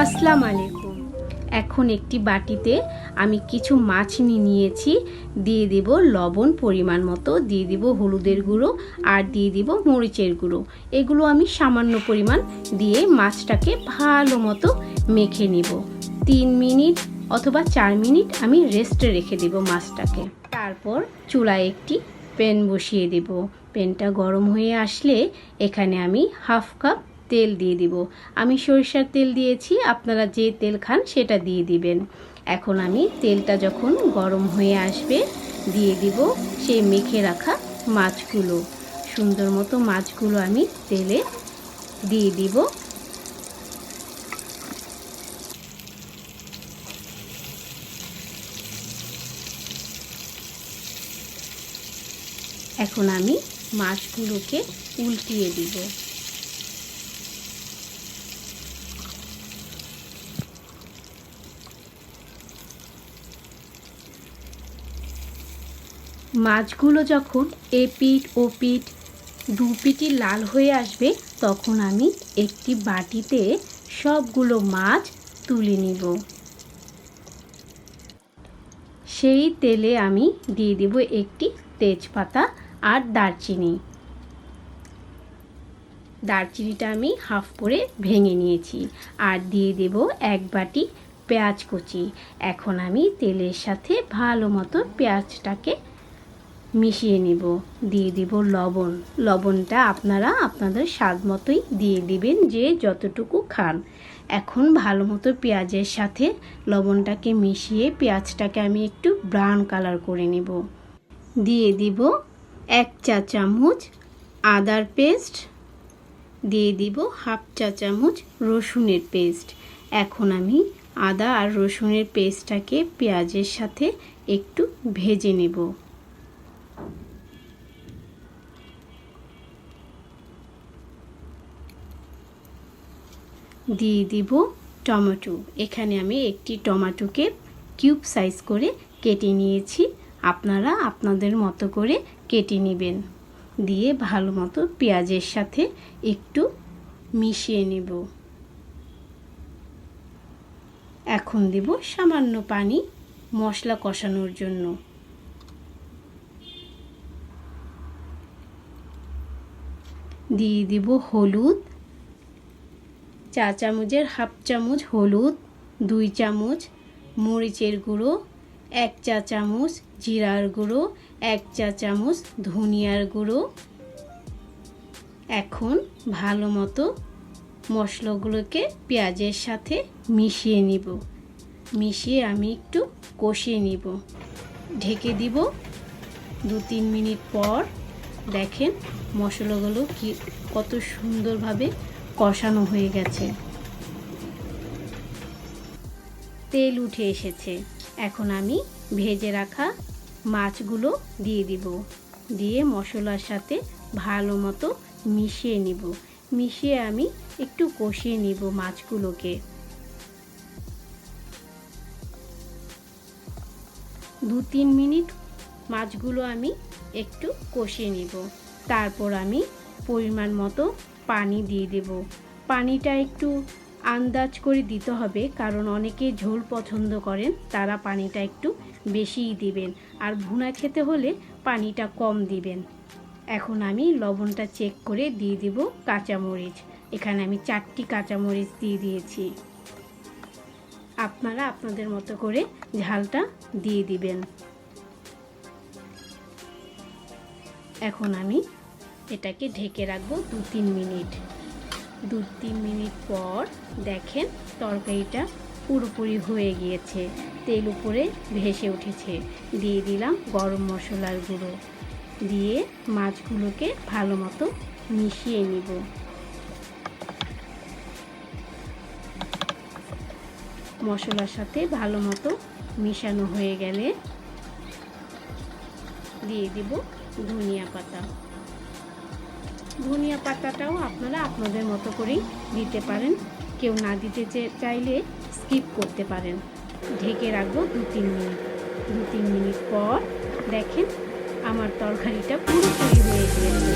আসসালাম আলাইকুম। এখন একটি বাটিতে আমি কিছু মাছ নিয়ে নিয়েছি। দিয়ে দেব লবণ পরিমাণ মতো, দিয়ে দিব হলুদের গুঁড়ো আর দিয়ে দিব মরিচের গুঁড়ো। এগুলো আমি সামান্য পরিমাণ দিয়ে মাছটাকে ভালো মতো মেখে নিব। তিন মিনিট অথবা চার মিনিট আমি রেস্টে রেখে দেব মাছটাকে। তারপর চুলায় একটি প্যান বসিয়ে দেব। প্যানটা গরম হয়ে আসলে এখানে আমি হাফ কাপ তেল দিয়ে দিব। আমি সরিষার তেল দিয়েছি, আপনারা যে তেল খান সেটা দিয়ে দিবেন। এখন আমি তেলটা যখন গরম হয়ে আসবে, দিয়ে দিব সেই মেখে রাখা মাছগুলো। সুন্দর মতো মাছগুলো আমি তেলে দিয়ে দিব। এখন আমি মাছগুলোকে উল্টিয়ে দিব। মাছগুলো যখন এ পিঠ, ও পিঠ দু পিঠই লাল হয়ে আসবে, তখন আমি একটি বাটিতে সবগুলো মাছ তুলে নিব। সেই তেলে আমি দিয়ে দেব একটি তেজপাতা আর দারচিনি। দারচিনিটা আমি হাফ করে ভেঙে নিয়েছি আর দিয়ে দেব এক বাটি পেঁয়াজ কুচি। এখন আমি তেলের সাথে ভালো মতো পেঁয়াজটাকে মিশিয়ে নিব, দিয়ে দিব লবণ। লবণটা আপনারা আপনাদের স্বাদ মতোই দিয়ে দিবেন যে যতটুকু খান। এখন ভালো মতো পেঁয়াজের সাথে লবণটাকে মিশিয়ে পেঁয়াজটাকে আমি একটু ব্রাউন কালার করে নেব। দিয়ে দিব এক চা চামচ আদার পেস্ট। দিয়ে দিব হাফ চা চামচ রসুনের পেস্ট। এখন আমি আদা আর রসুনের পেস্টটাকে পেঁয়াজের সাথে একটু ভেজে নেব। দিয়ে দিব টমেটো। এখানে আমি একটি টমেটোকে কিউব সাইজ করে কেটে নিয়েছি। আপনারা আপনাদের মতো করে কেটে নেবেন। দিয়ে ভালো মতো পেঁয়াজের সাথে একটু মিশিয়ে নেব। এখন দেব সামান্য পানি মশলা কষানোর জন্য। দিয়ে দিব হলুদ চা চামচের হাফ চামচ হলুদ, দুই চামচ মরিচের গুঁড়ো, এক চা চামচ জিরার গুঁড়ো, এক চা চামচ ধনিয়ার গুঁড়ো। এখন ভালো মতো মশলাগুলোকে পেঁয়াজের সাথে মিশিয়ে নিব। মিশিয়ে আমি একটু কষিয়ে নিব। ঢেকে দিব দু তিন মিনিট পর। দেখেন মশলাগুলো কি, কত সুন্দরভাবে কষানো হয়ে গেছে। তেল উঠে এসেছে। এখন আমি ভেজে রাখা মাছগুলো দিয়ে দিব। দিয়ে মশলার সাথে ভালো মতো মিশিয়ে নিব। মিশিয়ে আমি একটু কষিয়ে নিব মাছগুলোকে। দু তিন মিনিট মাছগুলো আমি একটু কষিয়ে নিব। তারপর আমি পরিমাণ মতো পানি দিয়ে দেব। পানিটা একটু আন্দাজ করে দিতে হবে, কারণ অনেকে ঝোল পছন্দ করেন, তারা পানিটা একটু বেশিই দিবেন। আর ভুনা খেতে হলে পানিটা কম দিবেন। এখন আমি লবণটা চেক করে দিয়ে দিব কাঁচামরিচ। এখানে আমি চারটি কাঁচামরিচ দিয়ে দিয়েছি। আপনারা আপনাদের মতো করে ঝালটা দিয়ে দিবেন। এখন আমি এটাকে ঢেকে রাখব দু তিন মিনিট। দু তিন মিনিট পর দেখেন তরকারিটা পুরোপুরি হয়ে গিয়েছে, তেল উপরে ভেসে উঠেছে। দিয়ে দিলাম গরম মশলার গুঁড়ো। দিয়ে মাছগুলোকে ভালো মতো মিশিয়ে নিব। মশলার সাথে ভালো মতো মিশানো হয়ে গেলে দিয়ে দিব ধনিয়া পাতা। ধনিয়া পাতাটাও আপনারা আপনাদের মতো করেই দিতে পারেন। কেউ না দিতে চাইলে স্কিপ করতে পারেন। ঢেকে রাখব দু তিন মিনিট। দু তিন মিনিট পর দেখেন আমার তরকারিটা পুরোপুরি হয়ে গিয়েছে।